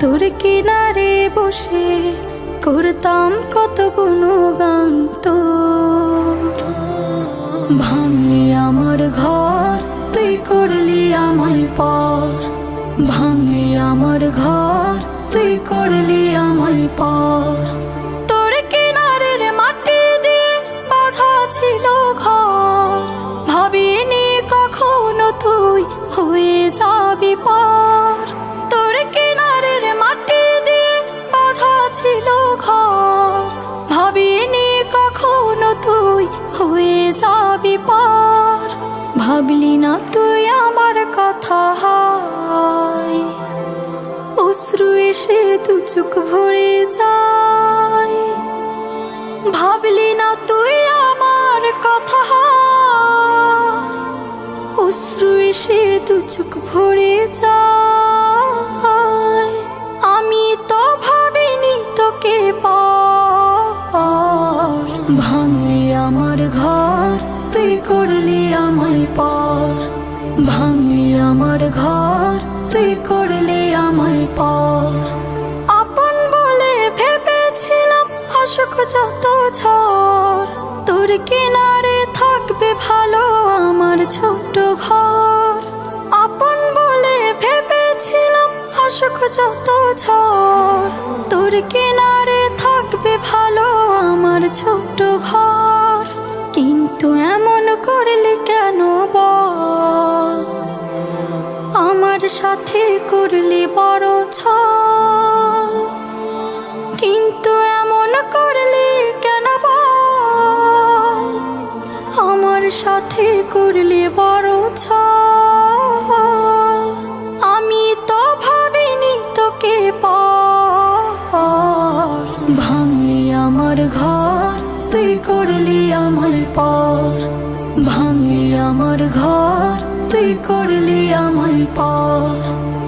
তোর কিনারে বসে করতাম কত গুণগান তোর ভাঙলি আমার ঘর, তুই করলি আমায় পর। ভাঙলি আমার ঘর, তুই করলি আমায় পর। তোর কিনারের মাটি দিয়ে বাধা ছিল ঘর। ভাবিনি কখনো তুই হয়ে যাবি পার। ছিল ঘর। ভাবিনি কখনো তুই হয়ে যাবি পার। ভাবলি না তুই আমার কথা অশ্রু এসে দু চোখ ভরে যায়। ভাবলি না তুই আমার কথা অশ্রু এসে দু চোখ ভরে যায়। ভাঙলি আমার ঘর, তুই করলি আমায় পর। ভাঙলি আমার ঘর, তুই করলি আমায় পর। আপন বলে ভেবেছিলাম অসুখ যত ঝড়, তোর কিনারে থাকবে ভালো আমার ছোট্ট ঘর। আপন বলে ভেবেছিলাম অসুখ যত ঝড়, তোর কিনারে ছোট্ট ঘর, কিন্তু এমন করলি কেন বল? আমার সাথে করলে বড় ছ কিন্তু এমন করলি কেন বল? আমার সাথে করলি বড় ছল। আমার ঘর তুই করলি আমায় পর। ভাঙলি আমার ঘর তুই করলি আমায় পর।